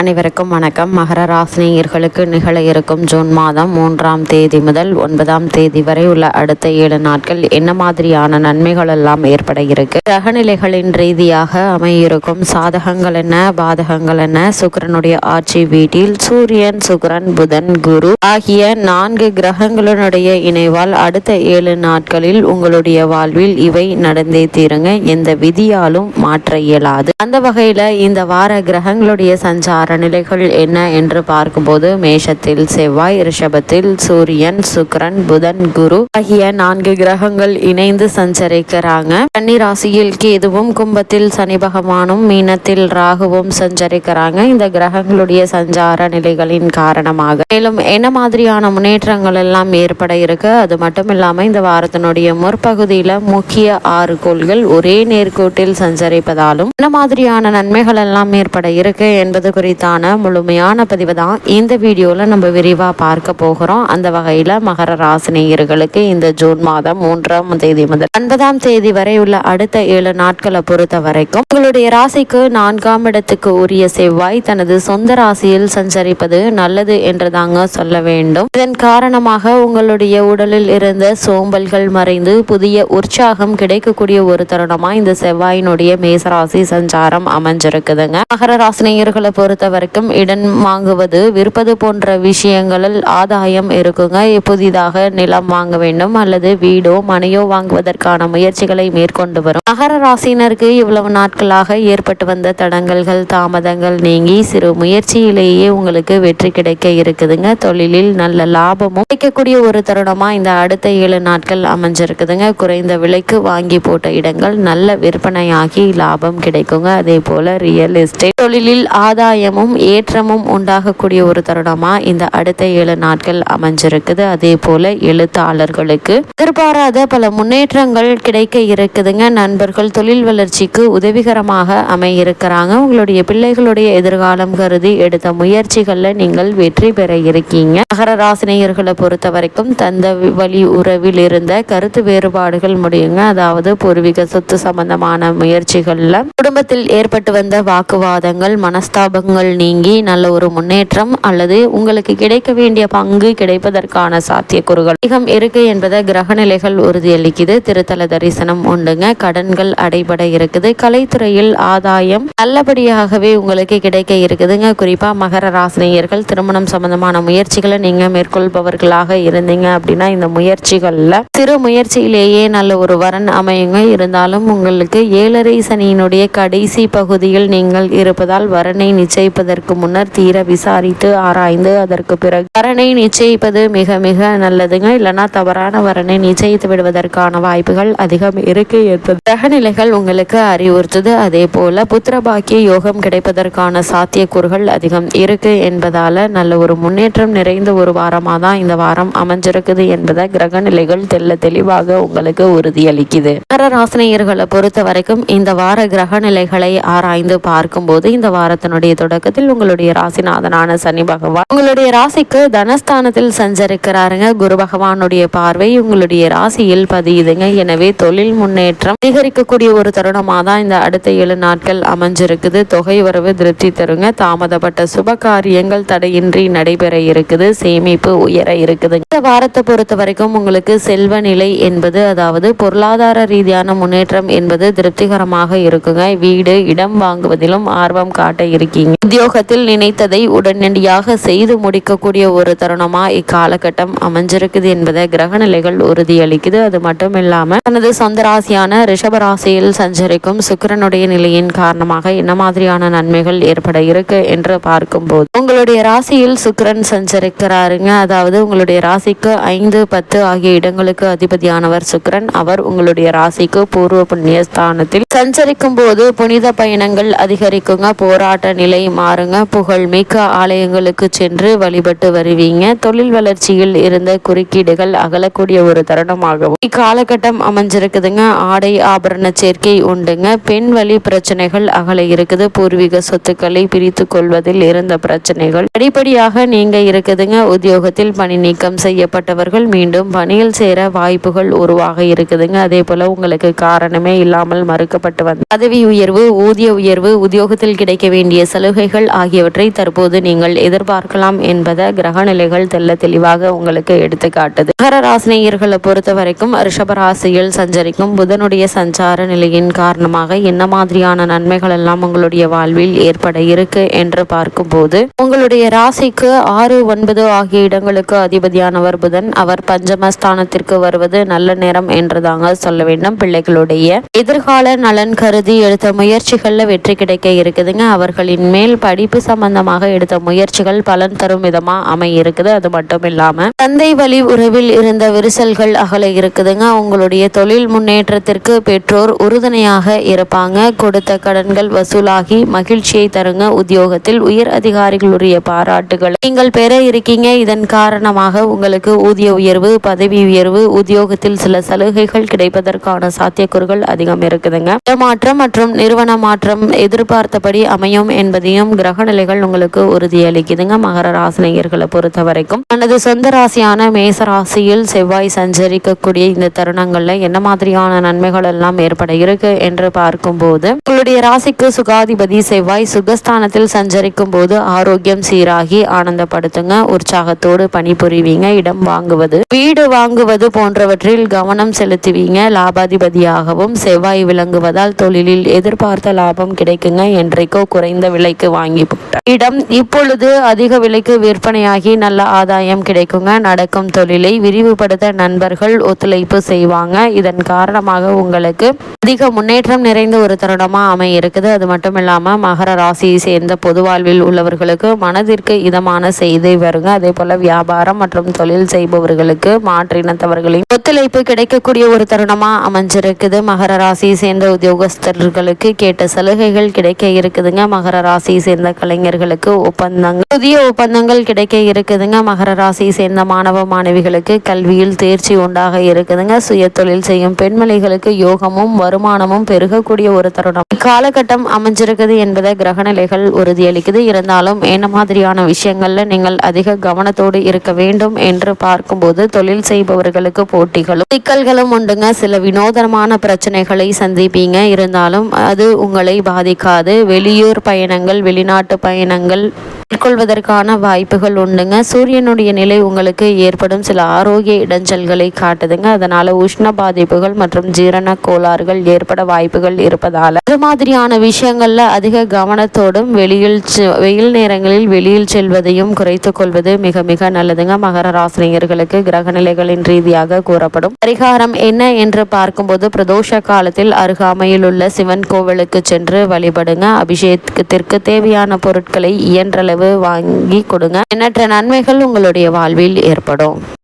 அனைவருக்கும் வணக்கம். மகர ராசினியர்களுக்கு நிகழ இருக்கும் ஜூன் மாதம் மூன்றாம் தேதி முதல் ஒன்பதாம் தேதி வரை உள்ள அடுத்த ஏழு நாட்கள் என்ன மாதிரியான நன்மைகள் எல்லாம் ஏற்பட இருக்கு? கிரகநிலைகளின் ரீதியாக அமையிருக்கும் சாதகங்கள் என்ன? பாதகங்கள் என்ன? சுக்கரனுடைய ஆட்சி வீட்டில் சூரியன் சுக்கரன் புதன் குரு ஆகிய நான்கு கிரகங்களுடைய இணைவால் அடுத்த ஏழு நாட்களில் உங்களுடைய வாழ்வில் இவை நடந்தே தீருங்க. எந்த விதியாலும் மாற்ற இயலாது. அந்த வகையில இந்த வார கிரகங்களுடைய சஞ்சார நிலைகள் என்ன என்று பார்க்கும்போது மேஷத்தில் செவ்வாய் ரிஷபத்தில் சூரியன் சுக்ரன் புதன் குரு ஆகிய நான்கு கிரகங்கள் இணைந்து சஞ்சரிக்கிறாங்க. கன்னி ராசியில் கேதுவும் கும்பத்தில் சனி பகவானும் மீனத்தில் ராகுவும் சஞ்சரிக்கிறாங்க. இந்த கிரகங்களுடைய சஞ்சார நிலைகளின் காரணமாக. மேலும் என்ன மாதிரியான முன்னேற்றங்கள் எல்லாம் ஏற்பட இருக்கு? அது மட்டும் இல்லாம இந்த வாரத்தினுடைய முற்பகுதியில முக்கிய ஆறு கோள்கள் ஒரே நேர்கோட்டில் சஞ்சரிப்பதாலும் என்ன மாதிரியான நன்மைகள் எல்லாம் ஏற்பட இருக்கு என்பது குறித்து குறித்தான முழுமையான பதிவு தான். இந்த வீடியோல நம்ம விரிவா பார்க்க போகிறோம். அந்த வகையில மகர ராசினியர்களுக்கு இந்த ஜூன் மாதம் மூன்றாம் தேதி முதல் ஒன்பதாம் தேதி வரை உள்ள அடுத்த ஏழு நாட்களை பொறுத்த வரைக்கும் உங்களுடைய ராசிக்கு நான்காம் இடத்துக்கு உரிய செவ்வாய் தனது சொந்த ராசியில் சஞ்சரிப்பது நல்லது என்று தாங்க சொல்ல வேண்டும். இதன் காரணமாக உங்களுடைய உடலில் இருந்த சோம்பல்கள் மறைந்து புதிய உற்சாகம் கிடைக்கக்கூடிய ஒரு தருணமா இந்த செவ்வாயினுடைய மேசராசி சஞ்சாரம் அமைஞ்சிருக்குதுங்க. மகர ராசினியர்களை பொறுத்த வரைக்கும் இடம் வாங்குவது விற்பது போன்ற விஷயங்களில் ஆதாயம் இருக்குங்க. புதிதாக நிலம் வாங்க வேண்டும் அல்லது வீடோ மனையோ வாங்குவதற்கான முயற்சிகளை மேற்கொண்டு வரும். நகர ராசினருக்கு இவ்வளவு நாட்களாக ஏற்பட்டு வந்த தடங்கல்கள் தாமதங்கள் நீங்கி சிறு முயற்சியிலேயே உங்களுக்கு வெற்றி கிடைக்க இருக்குதுங்க. தொழிலில் நல்ல லாபமும் கிடைக்கக்கூடிய ஒரு தருணமா இந்த அடுத்த ஏழு நாட்கள் அமைஞ்சிருக்குதுங்க. குறைந்த விலைக்கு வாங்கி போட்ட இடங்கள் நல்ல விற்பனையாகி லாபம் கிடைக்குங்க. அதே போல ரியல் எஸ்டேட் தொழிலில் ஆதாயமும் ஏற்றமும் உண்டாகக்கூடிய ஒரு தருணமா இந்த அடுத்த ஏழு நாட்கள் அமைஞ்சிருக்குது. அதே போல எழுத்தாளர்களுக்கு எதிர்பாராத பல முன்னேற்றங்கள் கிடைக்க இருக்குதுங்க. நண்பர்கள் தொழில் வளர்ச்சிக்கு உதவிகரமாக அமையிருக்கிறாங்க. உங்களுடைய பிள்ளைகளுடைய எதிர்காலம் கருதி எடுத்த முயற்சிகள்ல நீங்கள் வெற்றி பெற இருக்கீங்க. மகர ராசினியர்களை பொறுத்த வரைக்கும் தந்த வழி உறவில் இருந்த கருத்து வேறுபாடுகள் முடியுங்க. அதாவது பூர்வீக சொத்து சம்பந்தமான முயற்சிகள்ல குடும்பத்தில் ஏற்பட்டு வந்த வாக்குவாதங்கள் மனஸ்தாபங்கள் நீங்கி நல்ல ஒரு முன்னேற்றம் அல்லது உங்களுக்கு கிடைக்க வேண்டிய பங்கு கிடைப்பதற்கான சாத்தியக்கூறுகள். அதிகம் இருக்கு என்பதை கிரகநிலைகள் உறுதியளிக்குது. திருத்தல தரிசனம் உண்டுங்க. கடன்கள் அடைபட இருக்குது. கலைத்துறையில் ஆதாயம் நல்லபடியாகவே உங்களுக்கு கிடைக்க இருக்குதுங்க. குறிப்பா மகர ராசினியர்கள் திருமணம் சம்பந்தமான முயற்சிகளை நீங்க மேற்கொள்பவர்களாக இருந்தீங்க அப்படின்னா இந்த முயற்சிகள்ல சிறு முயற்சியிலேயே நல்ல ஒரு வரன் அமையுங்க. இருந்தாலும் உங்களுக்கு ஏழரை சனியினுடைய கடைசி பகுதியில் நீங்கள் இருப்பதால் வரனை நிச்சயிப்பதற்கு முன்னர் தீர விசாரித்து ஆராய்ந்து அதற்கு பிறகு வரனை நிச்சயிப்பது மிக மிக நல்லதுங்க. இல்லைன்னா தவறான வரனை நிச்சயித்து விடுவதற்கான வாய்ப்புகள் அதிகம் இருக்கு. என்பது கிரகநிலைகள் உங்களுக்கு அறிவுறுத்துது. அதே போல புத்திரபாக்கிய யோகம் கிடைப்பதற்கான சாத்தியக்கூறுகள் அதிகம் இருக்கு என்பதால நல்ல ஒரு முன்னேற்றம் நிறைந்த ஒரு வாரமாக தான் இந்த வாரம் அமைஞ்சிருக்குது என்பதை கிரகநிலைகள் தெல்ல தெளிவாக உங்களுக்கு உறுதியளிக்குது. மகர ராசினியர்களை பொறுத்த வரைக்கும் இந்த வார கிரகநிலைகளை ஆராய்ந்து பார்க்கும்போது இந்த வாரத்தினுடைய தொடக்கத்தில் உங்களுடைய ராசிநாதனான சனி பகவான். உங்களுடைய ராசிக்கு தனஸ்தானத்தில் சஞ்சரிக்கிறாருங்க. குரு பகவானுடைய பார்வை உங்களுடைய ராசியில் பதியுதுங்க. எனவே தொழில் முன்னேற்றம் அதிகரிக்கக்கூடிய ஒரு தருணமாக தான் இந்த அடுத்த ஏழு நாட்கள் அமைஞ்சிருக்குது. தொகை வரவு திருப்தி தருங்க. தாமதப்பட்ட சுப காரியங்கள் தடையின்றி நடைபெற இருக்குது. சேமிப்பு உயர இருக்குது இந்த வாரத்தை பொறுத்த வரைக்கும் உங்களுக்கு செல்வ நிலை என்பது அதாவது பொருளாதார ரீதியான முன்னேற்றம் என்பது திருப்திகரமாக இருக்குங்க. வீடு இடம் வாங்குவதிலும் ஆர்வம் காட்ட இருக்கீங்க. உத்தியோகத்தில் நினைத்ததை உடனடியாக செய்து முடிக்கக்கூடிய ஒரு தருணமா இக்காலகட்டம் அமைஞ்சிருக்குது என்பதை கிரகநிலைகள் உறுதியளிக்குது. அது மட்டும் இல்லாமல் தனது சொந்த ராசியான ரிஷப ராசியில் சஞ்சரிக்கும் சுக்கிரனுடைய நிலையின் காரணமாக என்ன மாதிரியான நன்மைகள் ஏற்பட இருக்கு என்று பார்க்கும்போது உங்களுடைய ராசியில் சுக்கரன் சஞ்சரிக்கிறாருங்க. அதாவது உங்களுடைய ராசிக்கு ஐந்து பத்து ஆகிய இடங்களுக்கு அதிபதியானவர் சுக்கரன். அவர் உங்களுடைய ராசிக்கு பூர்வ புண்ணிய ஸ்தானத்தில் சஞ்சரிக்கும் போது புனித பயணங்கள் அதிகரிக்குங்க. போராட்ட நிலை மாறுங்க. புகழ்மிக்க ஆலயங்களுக்கு சென்று வழிபட்டு வருவீங்க. தொழில் வளர்ச்சியில் இருந்த குறுக்கீடுகள் அகலக்கூடிய ஒரு தருணமாகவும் இக்காலகட்டம் அமைஞ்சிருக்குதுங்க. ஆடை ஆபரண சேர்க்கை உண்டுங்க. பெண் வழி பிரச்சனைகள் அகல இருக்குது. பூர்வீக சொத்துக்களை பிரித்து கொள்வதில் இருந்த பிரச்சனைகள் அடிப்படையாக நீங்க இருக்குதுங்க. உத்தியோகத்தில் பணி நீக்கம் செய்யப்பட்டவர்கள் மீண்டும் பணியில் சேர வாய்ப்புகள் உருவாக இருக்குதுங்க. அதே போல உங்களுக்கு காரணமே இல்லாமல் மறுக்கப்பட்டு வந்த பதவி உயர்வு ஊதிய உயர்வு உத்தியோகத்தில் கிடைக்க வேண்டிய சலுகை நன்மைகள் ஆகியவற்றை தற்போது நீங்கள் எதிர்பார்க்கலாம் என்பதை கிரக நிலைகள் தெல்ல தெளிவாக உங்களுக்கு எடுத்து காட்டுது. மகர ராசினியர்களை பொறுத்த வரைக்கும் ரிஷபராசியில் சஞ்சரிக்கும் புதனுடைய சஞ்சார நிலையின் காரணமாக என்ன மாதிரியான நன்மைகள் எல்லாம் உங்களுடைய வாழ்வில் ஏற்பட இருக்கு என்று பார்க்கும்போது உங்களுடைய ராசிக்கு ஆறு ஒன்பது ஆகிய இடங்களுக்கு அதிபதியானவர் புதன். அவர் பஞ்சமஸ்தானத்திற்கு வருவது நல்ல நேரம் என்றுதாங்க சொல்ல வேண்டும். பிள்ளைகளுடைய எதிர்கால நலன் கருதி எடுத்த முயற்சிகள்ல வெற்றி கிடைக்க இருக்குதுங்க. அவர்களின் மேல் படிப்பு சம்பந்தமாக எடுத்த முயற்சிகள் பலன் தரும் விதமா அமைய இருக்குது அது மட்டும் இல்லாம தந்தை வழி உறவில் இருந்த விரிசல்கள் அகல இருக்குதுங்க. உங்களுடைய தொழில் முன்னேற்றத்திற்கு பெற்றோர் உறுதுணையாக இருப்பாங்க. கொடுத்த கடன்கள் வசூலாகி மகிழ்ச்சியை தருங்க. உத்தியோகத்தில் உயர் அதிகாரிகளுடைய பாராட்டுகள். நீங்கள் பெற இருக்கீங்க. இதன் காரணமாக உங்களுக்கு ஊதிய உயர்வு பதவி உயர்வு உத்தியோகத்தில் சில சலுகைகள் கிடைப்பதற்கான சாத்தியக்கூறுகள் அதிகம் இருக்குதுங்க. மாற்றம் மற்றும் நிறுவன மாற்றம் எதிர்பார்த்தபடி அமையும் என்பதையும் கிரக நிலைகள் உங்களுக்கு உறுதியளிக்குதுங்க. மகர ராசினியர்களை பொறுத்த வரைக்கும் தனது சொந்த ராசியான மேச ராசியில் செவ்வாய் சஞ்சரிக்கக்கூடிய இந்த தருணங்கள்ல என்ன மாதிரியான நன்மைகள் எல்லாம் ஏற்பட இருக்கு என்று பார்க்கும்போது உங்களுடைய ராசிக்கு சுகாதிபதி செவ்வாய் சுகஸ்தானத்தில் சஞ்சரிக்கும் போது ஆரோக்கியம் சீராகி ஆனந்தப்படுத்துங்க. உற்சாகத்தோடு பணிபுரிவீங்க. இடம் வாங்குவது வீடு வாங்குவது போன்றவற்றில் கவனம் செலுத்துவீங்க. லாபாதிபதியாகவும் செவ்வாய் விளங்குவதால் தொழிலில் எதிர்பார்த்த லாபம் கிடைக்குங்க. என்றைக்கோ குறைந்த விலைக்கு வாங்கி இடம் இப்பொழுது அதிக விலைக்கு விற்பனையாகி நல்ல ஆதாயம் கிடைக்குங்க. நடக்கும் தொழிலை விரிவுபடுத்த நண்பர்கள் ஒத்துழைப்பு செய்வாங்க. இதன் காரணமாக உங்களுக்கு அதிக முன்னேற்றம் நிறைந்த ஒரு தருணமா அமைய இருக்குது அது மட்டும் இல்லாம மகர ராசியை சேர்ந்த பொது வாழ்வில் உள்ளவர்களுக்கு மனதிற்கு இதமான செய்தி வருங்க. அதே போல வியாபாரம் மற்றும் தொழில் செய்பவர்களுக்கு மாற்றினத்தவர்களின் ஒத்துழைப்பு கிடைக்கக்கூடிய ஒரு தருணமா அமைஞ்சிருக்குது. மகர ராசியை சேர்ந்த உத்தியோகஸ்தர்களுக்கு கேட்ட சலுகைகள் கிடைக்க இருக்குதுங்க. மகர ராசி ராசியை சேர்ந்த கலைஞர்களுக்கு ஒப்பந்தங்கள். புதிய ஒப்பந்தங்கள் கிடைக்க இருக்குதுங்க. மகர ராசியை சேர்ந்த மாணவ மாணவிகளுக்கு கல்வியில் தேர்ச்சி உண்டாக இருக்குதுங்க. சுய தொழில் செய்யும் பெண்மணிகளுக்கு யோகமும் வருமானமும் பெருகக்கூடிய ஒரு தருணம். காலகட்டம் அமைஞ்சிருக்குது என்பதை கிரகநிலைகள் உறுதியளிக்குது. இருந்தாலும் என்ன மாதிரியான விஷயங்கள்ல நீங்கள் அதிக கவனத்தோடு இருக்க வேண்டும் என்று பார்க்கும்போது தொழில் செய்பவர்களுக்கு போட்டிகளும் சிக்கல்களும் உண்டுங்க. சில வினோதமான பிரச்சனைகளை சந்திப்பீங்க. இருந்தாலும் அது உங்களை பாதிக்காது. வெளியூர் பயணங்கள் வெளிநாட்டு பயணங்கள் மேற்கொள்வதற்கான வாய்ப்புகள் உண்டுங்க. சூரியனுடைய நிலை உங்களுக்கு ஏற்படும் சில ஆரோக்கிய இடைஞ்சல்களை காட்டுதுங்க. அதனால உஷ்ண பாதிப்புகள் மற்றும் ஜீரண கோளாறுகள் ஏற்பட வாய்ப்புகள் இருப்பதால. இது மாதிரியான விஷயங்கள்ல அதிக கவனத்தோடும் வெளியில் வெயில் நேரங்களில் வெளியில் செல்வதையும் குறைத்து கொள்வது மிக மிக நல்லதுங்க. மகர ராசினியர்களுக்கு கிரக நிலைகளின் ரீதியாக கூறப்படும். பரிகாரம் என்ன என்று பார்க்கும்போது பிரதோஷ காலத்தில் அருகாமையில் உள்ள சிவன் கோவிலுக்கு சென்று வழிபடுங்க. அபிஷேகத்திற்கு தேவையான பொருட்களை இயன்றளவு வாங்கி கொடுங்க. எண்ணற்ற நன்மைகள் உங்களுடைய வாழ்வில் ஏற்படும்.